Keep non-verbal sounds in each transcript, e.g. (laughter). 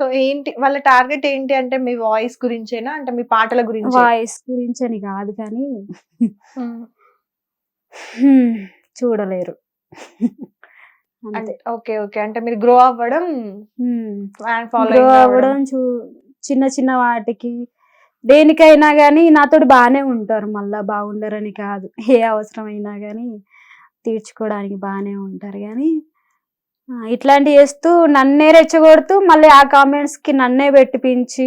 So ఏంటి వాళ్ళ target ఏంటి అంటే మీ వాయిస్ గురించేనా? అంటే మీ పాటల గురించి? వాయిస్ గురించి అని కాదు కానీ చూడలేరు. అంతే. Okay okay. అంటే మీరు గ్రో అవ్వడం హ్మ్. ఫ్యాన్ గ్రో అవ్వడం చూ చిన్న చిన్న వాటికి దేనికైనా కానీ నాతోటి బాగానే ఉంటారు. మళ్ళా బాగుండరని కాదు. ఏ అవసరమైనా కానీ తీర్చుకోవడానికి బాగానే ఉంటారు. కానీ ఆ, ఇట్లాంటివి చేస్తూ నన్నే రెచ్చగొడుతూ మళ్ళీ ఆ కామెంట్స్కి నన్నే పెట్టిపించి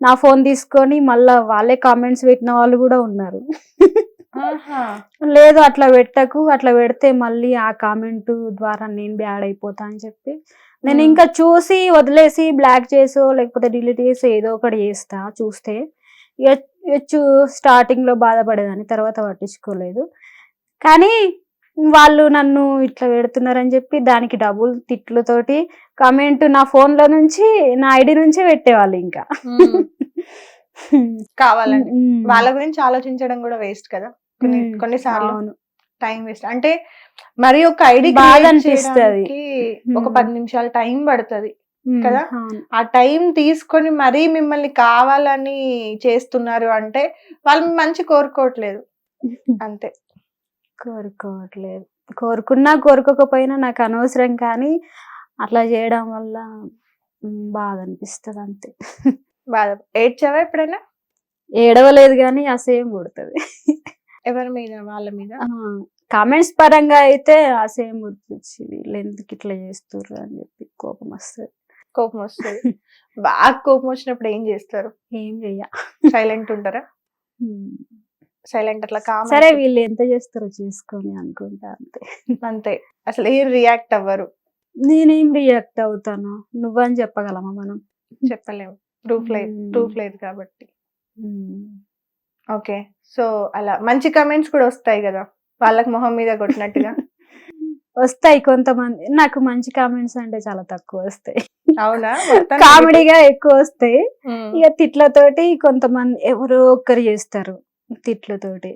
నా ఫోన్ తీసుకొని మళ్ళా వాళ్ళే కామెంట్స్ పెట్టిన వాళ్ళు కూడా ఉన్నారు. లేదు అట్లా పెట్టకు అట్లా పెడితే మళ్ళీ ఆ కామెంట్ ద్వారా నేను బ్యాడ్ అయిపోతా అని చెప్పి. నేను. ఇంకా చూసి వదిలేసి బ్లాక్ చేసో లేకపోతే డిలీట్ చేసో ఏదో ఒకటి చేస్తా చూస్తే. ఇక ఇక చూ స్టార్టింగ్లో బాధపడేదాన్ని తర్వాత పట్టించుకోలేదు. కానీ వాళ్ళు నన్ను ఇట్లా పెడుతున్నారని చెప్పి దానికి డబుల్ తిట్లతోటి కామెంట్ నా ఫోన్లో నుంచి నా ఐడి నుంచే పెట్టేవాళ్ళు ఇంకా (laughs) కావాలని Hmm. వాళ్ళ గురించి ఆలోచించడం కూడా వేస్ట్ కదా కొన్ని. కొన్నిసార్లు టైం వేస్ట్ అంటే మరి ఒక ఐడి బాధ అనిపిస్తది. ఒక. పది నిమిషాలు టైం పడుతుంది. కదా? ఆ టైం తీసుకొని మరీ మిమ్మల్ని కావాలని చేస్తున్నారు అంటే వాళ్ళు మంచి కోరుకోవట్లేదు (laughs) అంతే కోరుకోవట్లేదు. కోరుకున్నా కోరుకోకపోయినా నాకు అనవసరం కానీ అట్లా చేయడం వల్ల బాధ అనిపిస్తుంది అంతే. బాధ. ఏడ్చావా ఎప్పుడైనా? ఏడవలేదు కానీ అసేం కొడుతుంది. ఎవరి మీద? వాళ్ళ మీద? కామెంట్స్ పరంగా అయితే అసేం గుర్తొచ్చి వీళ్ళు ఎందుకు ఇట్లా చేస్తుర్రు అని చెప్పి కోపం వస్తుంది. కోపం వస్తుంది. బాగా కోపం వచ్చినప్పుడు ఏం చేస్తారు? ఏం చెయ్య. సైలెంట్ ఉంటారా. సైలెంట్ అట్లా కామ్ సరే వీళ్ళు ఎంత చేస్తారో చేసుకొని అనుకుంటా అంతే. అంతే. అసలు ఏం రియాక్ట్ అవ్వరు. నేనేం రియాక్ట్ అవుతాను? నువ్వని చెప్పగలమా మనం? చెప్పలేము ప్రూఫ్ లేదు. ప్రూఫ్ లేదు కాబట్టి. ఓకే. సో అలా మంచి కమెంట్స్ కూడా వస్తాయి కదా? వాళ్ళకి మొహం మీద కొట్టినట్టుగా. వస్తాయి కొంతమంది. నాకు మంచి కామెంట్స్ అంటే చాలా తక్కువ వస్తాయి. అవునా? కామెడీగా (laughs) ఎక్కువ వస్తాయి. ఇక తిట్లతోటి కొంతమంది ఎవరో ఒక్కరు చేస్తారు తిట్లతోటి.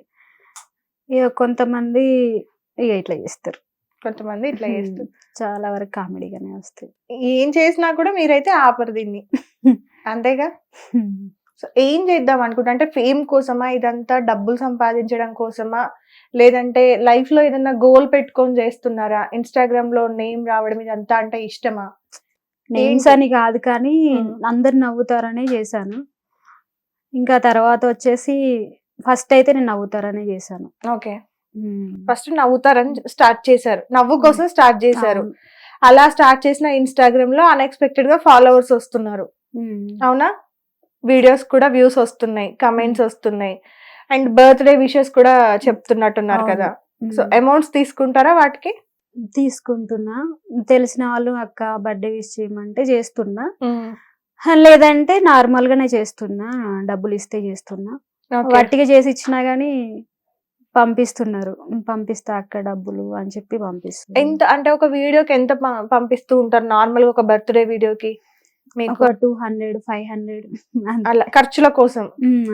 ఇక కొంతమంది ఇక ఇట్లా చేస్తారు. కొంతమంది ఇట్లా చేస్తారు. చాలా వరకు కామెడీగానే వస్తాయి. ఏం చేసినా కూడా మీరైతే ఆపరు దీన్ని. (laughs) అంతేగా? సో ఏం చేద్దాం అనుకుంటా? అంటే ఫేమ్ కోసమా? ఇదంతా డబ్బులు సంపాదించడం కోసమా? లేదంటే లైఫ్లో ఏదైనా గోల్ పెట్టుకొని చేస్తున్నారా? ఇన్స్టాగ్రామ్లో నేమ్ రావడం ఇదంతా అంటే ఇష్టమా? నేమ్స్? అని కాదు కానీ. అందరు నవ్వుతారనే చేశాను. ఇంకా తర్వాత వచ్చేసి ఫస్ట్ అయితే నేను నవ్వుతారనే చేశాను. ఓకే. ఫస్ట్ నవ్వుతారని స్టార్ట్ చేశారు. నవ్వు కోసం స్టార్ట్ చేశారు. అలా స్టార్ట్ చేసిన ఇన్స్టాగ్రామ్లో అన్ఎక్స్పెక్టెడ్గా ఫాలోవర్స్ వస్తున్నారు. అవునా? వీడియోస్ కూడా వ్యూస్ వస్తున్నాయి కమెంట్స్ వస్తున్నాయి. అండ్ బర్త్డే విషెస్ కూడా చెప్తున్నట్టున్నారు. కదా. సో. అమౌంట్స్ తీసుకుంటారా వాటికి? తీసుకుంటున్నా. తెలిసిన వాళ్ళు అక్క బర్త్డే విష్ చేయమంటే చేస్తున్నా. లేదంటే నార్మల్ గానే చేస్తున్నా. డబ్బులు ఇస్తే చేస్తున్నా. వట్టిగా చేసి ఇచ్చినా గానీ పంపిస్తున్నారు. పంపిస్తా అక్క డబ్బులు అని చెప్పి పంపిస్తున్నారు. ఎంత అంటే ఒక వీడియోకి ఎంత పంపిస్తూ ఉంటారు నార్మల్గా ఒక బర్త్డే వీడియోకి? మీకు ఒక టూ హండ్రెడ్ ఫైవ్ హండ్రెడ్ అలా ఖర్చుల కోసం.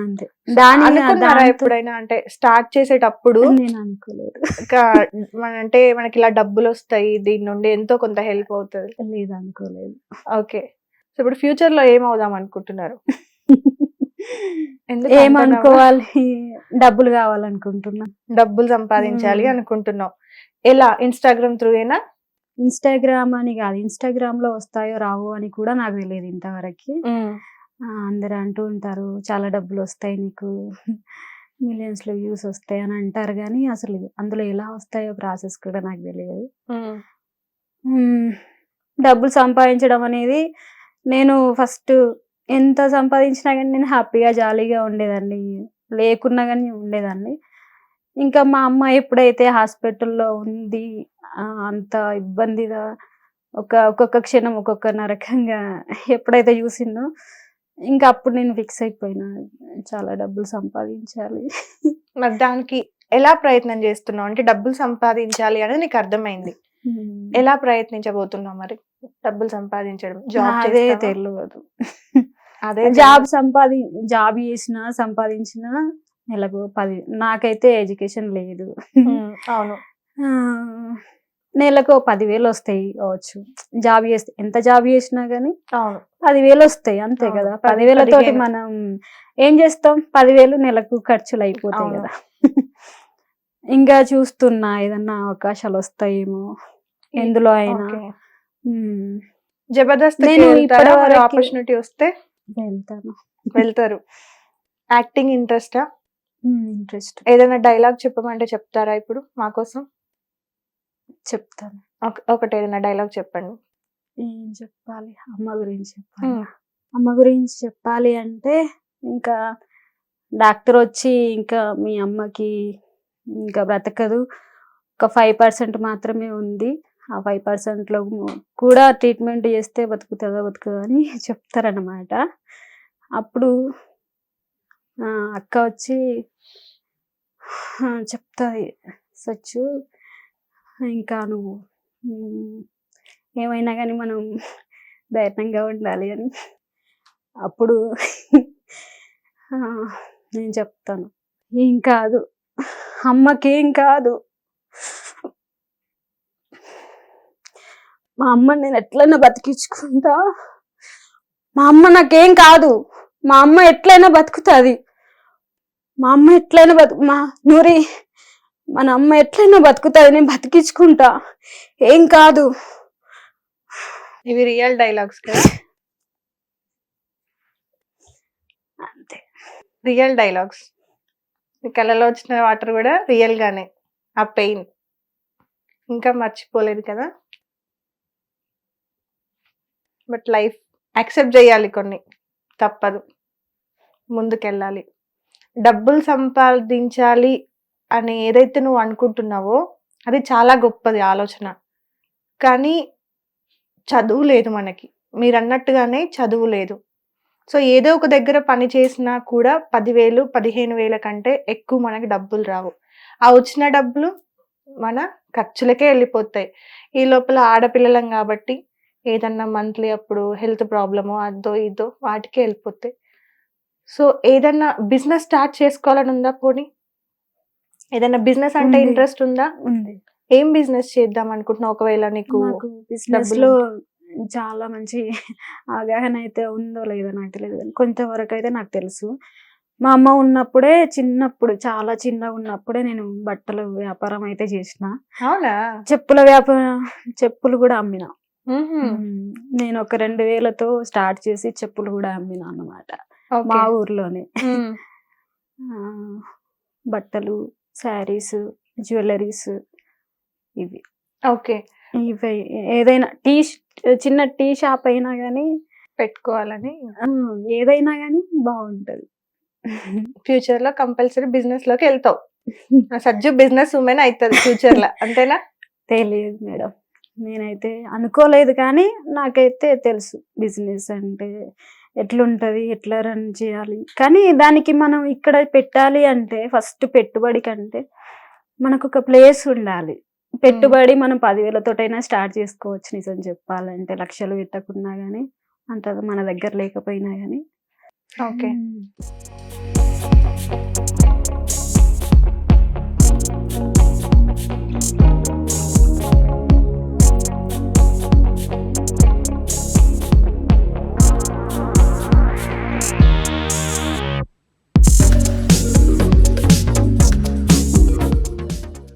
అంతే. దాని అనుకున్నారా ఎప్పుడైనా? అంటే స్టార్ట్ చేసేటప్పుడు నేను అనుకోలేదు. అంటే మనకి ఇలా డబ్బులు వస్తాయి దీని నుండి ఎంతో కొంత హెల్ప్ అవుతుంది. లేదు అనుకోలేదు. ఓకే. సో ఇప్పుడు ఫ్యూచర్లో ఏమవుదాం అనుకుంటున్నారు? ఏమనుకోవాలి డబ్బులు కావాలనుకుంటున్నా. డబ్బులు సంపాదించాలి. అనుకుంటున్నాం ఎలా? ఇన్స్టాగ్రామ్ త్రూ ఏనా? ఇన్స్టాగ్రామ్ అని కాదు ఇన్స్టాగ్రామ్లో వస్తాయో రావో అని కూడా నాకు తెలియదు ఇంతవరకు. అందరూ అంటూ ఉంటారు చాలా డబ్బులు వస్తాయి నీకు మిలియన్స్లో వ్యూస్ వస్తాయి అని అంటారు కానీ అసలు అందులో ఎలా వస్తాయో ప్రాసెస్ కూడా నాకు తెలియదు. డబ్బులు సంపాదించడం అనేది నేను ఫస్ట్ ఎంత సంపాదించినా కానీ నేను హ్యాపీగా జాలీగా ఉండేదాన్ని. లేకున్నా కానీ ఉండేదాన్ని. ఇంకా మా అమ్మ ఎప్పుడైతే హాస్పిటల్లో ఉంది అంత ఇబ్బందిగా ఒక ఒక్కొక్క క్షణం ఒక్కొక్క నరకంగా ఎప్పుడైతే చూసిందో ఇంకా అప్పుడు నేను ఫిక్స్ అయిపోయినా. చాలా డబ్బులు సంపాదించాలి. మరి దానికి ఎలా ప్రయత్నం చేస్తున్నావు? అంటే డబ్బులు సంపాదించాలి అనేది నీకు అర్థమైంది. ఎలా ప్రయత్నించబోతున్నావు మరి? డబ్బులు సంపాదించడం జాబ్ అదే? తెలియదు అదే జాబ్ సంపాది జాబ్ చేసిన సంపాదించిన నెలకు పది నాకైతే ఎడ్యుకేషన్ లేదు. అవును. నెలకు పదివేలు వస్తాయి కావచ్చు. జాబ్ చేస్తే ఎంత జాబ్ చేసినా గానీ అవును. పదివేలు వస్తాయి అంతే. కదా. పది- పదివేలతోటి. మనం ఏం చేస్తాం? పదివేలు నెలకు ఖర్చులు అయిపోతాయి. కదా. ఇంకా చూస్తున్నా ఏదన్నా అవకాశాలు వస్తాయేమో. ఎందులో అయినా. జబర్దస్త్ ఆపర్చునిటీ వస్తే? వెళ్తాను. వెళ్తారు. యాక్టింగ్ ఇంట్రెస్టా? ఇంట్రెస్ట్ ఏదైనా డైలాగ్ చెప్పమంటే చెప్తారా ఇప్పుడు మా కోసం? చెప్తాను. ఒక- ఒకటి ఏదైనా డైలాగ్ చెప్పండి. ఏం చెప్పాలి? అమ్మ గురించి చెప్పాలి? అమ్మ గురించి చెప్పాలి అంటే ఇంకా డాక్టర్ వచ్చి ఇంకా మీ అమ్మకి ఇంకా బ్రతకదు. ఒక ఫైవ్ పర్సెంట్ మాత్రమే ఉంది. ఆ ఫైవ్ పర్సెంట్లో కూడా ట్రీట్మెంట్ చేస్తే బతుకుతుందా బతుకుతుందా అని చెప్తారనమాట అప్పుడు అక్క వచ్చి "ఆ, చెప్తాయి సచ్చు. ఇంకా నువ్వు ఏమైనా కానీ మనం ధైర్యంగా ఉండాలి అని. అప్పుడు నేను చెప్తాను. ఏం కాదు. అమ్మకేం కాదు. మా అమ్మ నేను ఎట్లైనా బతికించుకుంటా. మా అమ్మ నాకేం కాదు. మా అమ్మ ఎట్లయినా బతుకుతుంది. మా అమ్మ ఎట్లయినా బతుకు మా నూరి మన అమ్మ ఎట్లయినా బతుకుతుంది నేను బతికించుకుంటా. ఏం కాదు. ఇవి రియల్ డైలాగ్స్ కదా? అంతే. Real dialogues. మీ కళ్ళలో వచ్చిన వాటర్ కూడా రియల్ గానే. ఆ పెయిన్. ఇంకా మర్చిపోలేదు కదా? బట్ లైఫ్ యాక్సెప్ట్ చేయాలి కొన్ని. తప్పదు. ముందుకెళ్ళాలి. డబ్బులు సంపాదించాలి అని ఏదైతే నువ్వు అనుకుంటున్నావో అది చాలా గొప్పది ఆలోచన. కానీ చదువు లేదు మనకి. మీరు అన్నట్టుగానే చదువు లేదు. సో ఏదో ఒక దగ్గర పని చేసినా కూడా పదివేలు పదిహేను వేల కంటే ఎక్కువ మనకి డబ్బులు రావు. ఆ వచ్చిన డబ్బులు మన ఖర్చులకే వెళ్ళిపోతాయి. ఈ లోపల ఆడపిల్లలం కాబట్టి ఏదన్నా మంత్లీ అప్పుడు హెల్త్ ప్రాబ్లమో అదో ఇదో వాటికే వెళ్ళిపోతాయి. సో ఏదన్నా బిజినెస్ స్టార్ట్ చేసుకోవాలని ఉందా పోనీ? ఏదైనా బిజినెస్ అంటే ఉంది. ఇంట్రెస్ట్ ఉందా? ఉంది. ఏం బిజినెస్ చేద్దాం అనుకుంటున్నావు ఒకవేళ నీకు నాకు బిజినెస్లో చాలా మంచి అవగాహన అయితే ఉందో లేదో నాకు తెలియదు. కానీ కొంతవరకు అయితే నాకు తెలుసు. మా అమ్మ ఉన్నప్పుడే చిన్నప్పుడు చాలా చిన్నగా ఉన్నప్పుడే నేను బట్టల వ్యాపారం అయితే చేసిన. అవునా? చెప్పుల వ్యాపారం చెప్పులు కూడా అమ్మిన. నేను ఒక రెండు వేలతో స్టార్ట్ చేసి చెప్పులు కూడా అమ్మిన అన్నమాట. మా ఊర్లోనే. బట్టలు శారీస్ జ్యువెలరీస్ ఇవి. ఓకే. ఇవి ఏదైనా టీ చిన్న టీ షాప్ అయినా కానీ పెట్టుకోవాలని. ఏదైనా కానీ బాగుంటది ఫ్యూచర్లో కంపల్సరీ బిజినెస్లోకి వెళ్తావు సజ్జు బిజినెస్ ఉమెన్ అవుతుంది ఫ్యూచర్లో అంతేనా? తెలియదు మేడం. నేనైతే అనుకోలేదు కానీ నాకైతే తెలుసు బిజినెస్ అంటే ఎట్లుంటది ఎట్లా రన్ చేయాలి. కానీ దానికి మనం ఇక్కడ పెట్టాలి అంటే ఫస్ట్ పెట్టుబడి కంటే మనకు ఒక ప్లేస్ ఉండాలి. పెట్టుబడి మనం పదివేలతోటైనా స్టార్ట్ చేసుకోవచ్చు నిజం చెప్పాలంటే. లక్షలు పెట్టకున్నా గానీ అంత మన దగ్గర లేకపోయినా గానీ. ఓకే మ్మ్.